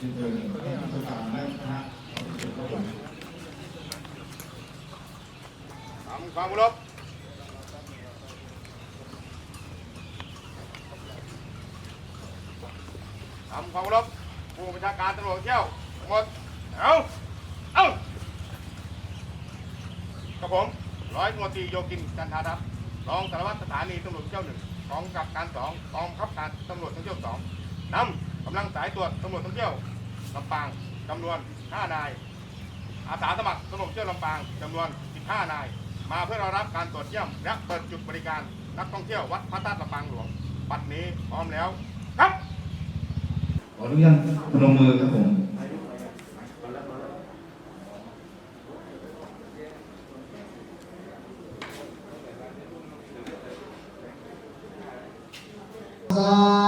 จึงเดินก็ระสทำความรบทำควผู้ประชาการตำรวจเที่ยวหมดเอาเอากับผมร้อยมวจตีโยกินจันทาทัพรองสารวัตรสถานีตำรวจเที่ยวหนึ่งกองกับการสองกองขับการตำรวจท่องเที่ยวสองนำ กำลังสายตรวจตำรวจท่องเที่ยวลำปางจำนวน 5 นาย อาสาสมัครตำรวจเที่ยวลำปางจำนวน 15 นาย มาเพื่อรอรับการตรวจเยี่ยมและเปิดจุดบริการนักท่องเที่ยววัดพระธาตุลำปางหลวงบัดนี้พร้อมแล้วครับขออนุญาตพนมมือครับผมสา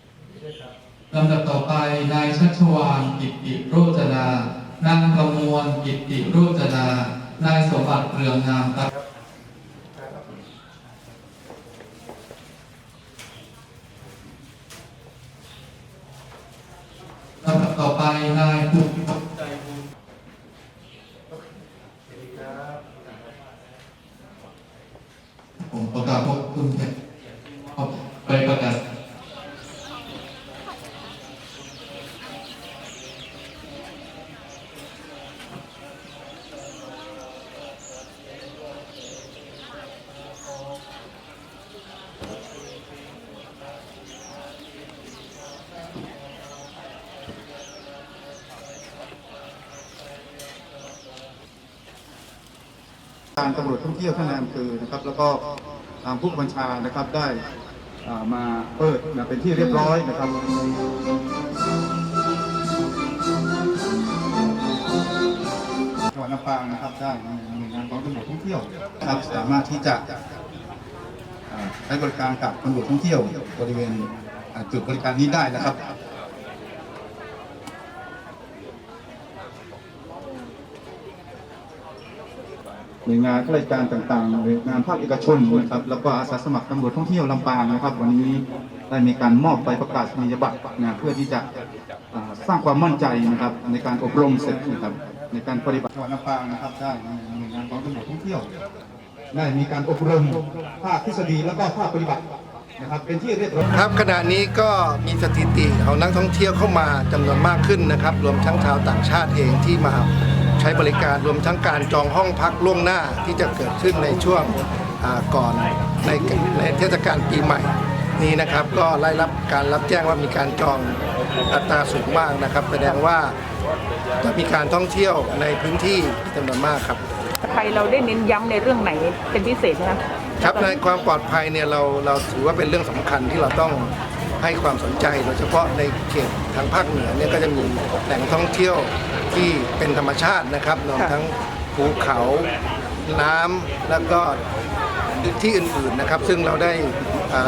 ไปนายชัชวานกิตติโรจนานางกำมวลกิตติโรจนานายสมบัติเรืองงามครับลำดับต่อไปนายภูมิพจน์ใจบุญผมประกาศพบคุณเพชรไปประกาศ การตำรวจท่องเที่ยวท่านนายอำเภอนะครับ แล้วก็ทางผู้บัญชานะครับได้อ่ามาเปิดนะเป็นที่เรียบร้อยนะครับจังหวัดลำปางนะครับได้หน่วยงานของตำรวจท่องเที่ยวครับสามารถที่จะใช้บริการกับตำรวจท่องเที่ยวบริเวณจุดบริการนี้ได้นะครับ หน่วยงานข้าราชการต่างๆหน่วยงานภาคเอกชนนะครับแล้วก็อาสาสมัครตำรวจท่องเที่ยวลำปางนะครับ วันนี้ได้มีการมอบใบประกาศนียบัตรนะเพื่อที่จะสร้างความมั่นใจนะครับในการอบรมเสร็จนะครับในการปฏิบัติงหวัดลำปางนะครับได้หน่วยงานของตำรวจท่องเที่ยวได้มีการอบรมภาคทฤษฎีแล้วก็ภาคปฏิบัตินะครับเป็นที่เรียบร้อยครับขณะนี้ก็มีสถิติของนักท่องเที่ยวเข้ามาจำนวนมากขึ้นนะครับ รวมทั้งชาวต่างชาติเองที่มา ใช้บริการรวมทั้งการจองห้องพักล่วงหน้าที่จะเกิดขึ้นในช่วงอ่าก่อนในในเทศกาลปีใหม่นี้นะครับก็ไล่รับการรับแจ้งว่ามีการจองอัตราสูงมากนะครับ แสดงว่าจะมีการท่องเที่ยวในพื้นที่จำนวนมากครับไทยเราได้เน้นย้ำในเรื่องไหนเป็นพิเศษไหมคะครับในความปลอดภัยเนี่ยเราเราถือว่าเป็นเรื่องสำคัญที่เราต้อง ให้ความสนใจโดยเฉพาะในเขตทางภาคเหนือเนี่ยก็จะมีแหล่งท่องเที่ยวที่เป็นธรรมชาตินะครับรวมทั้งภูเขาน้ำแล้วก็ที่อื่นๆนะครับ ซึ่งเราได้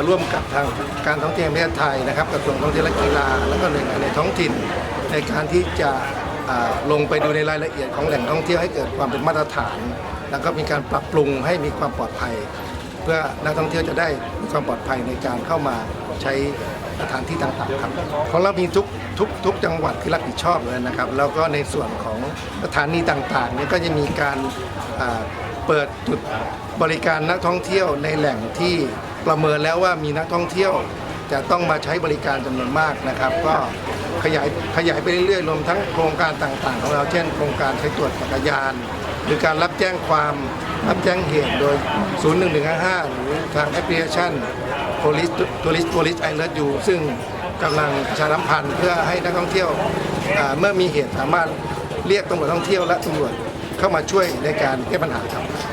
ร่วมกับทางการท่องเที่ยวแห่งประเทศไทยนะครับกระทรวงท่องเที่ยวและกีฬา แล้วก็หน่วยงานในท้องถิ่น ในการที่จะลงไปดูในรายละเอียดของแหล่งท่องเที่ยวให้เกิดความเป็นมาตรฐาน แล้วก็มีการปรับปรุงให้มีความปลอดภัย เพื่อนักท่องเที่ยวจะได้มีความปลอดภัยในการเข้ามาใช้ สถานที่ต่างๆครับของเรามีทุกทุกทุกจังหวัดที่รับผิดชอบเลยนะครับ แล้วก็ในส่วนของสถานีต่างๆเนี่ยก็จะมีการเปิดจุดบริการนักท่องเที่ยวในแหล่งที่ประเมินแล้วว่ามีนักท่องเที่ยวจะต้องมาใช้บริการจำนวนมากนะครับ ก็ขยายขยายไปเรื่อยๆรวมทั้งโครงการต่างๆ ของเราเช่น โครงการใช้ตรวจจักรยาน หรือการรับแจ้งความรับแจ้งเหตุโดย 01155 หรือทางแอปพลิเคชัน Police Tourist Police Alert You ซึ่งกำลังประชาสัมพันธ์เพื่อให้นักท่องเที่ยวอ่าเมื่อมีเหตุสามารถเรียกตำรวจท่องเที่ยวและตำรวจเข้ามาช่วยในการแก้ปัญหาครับ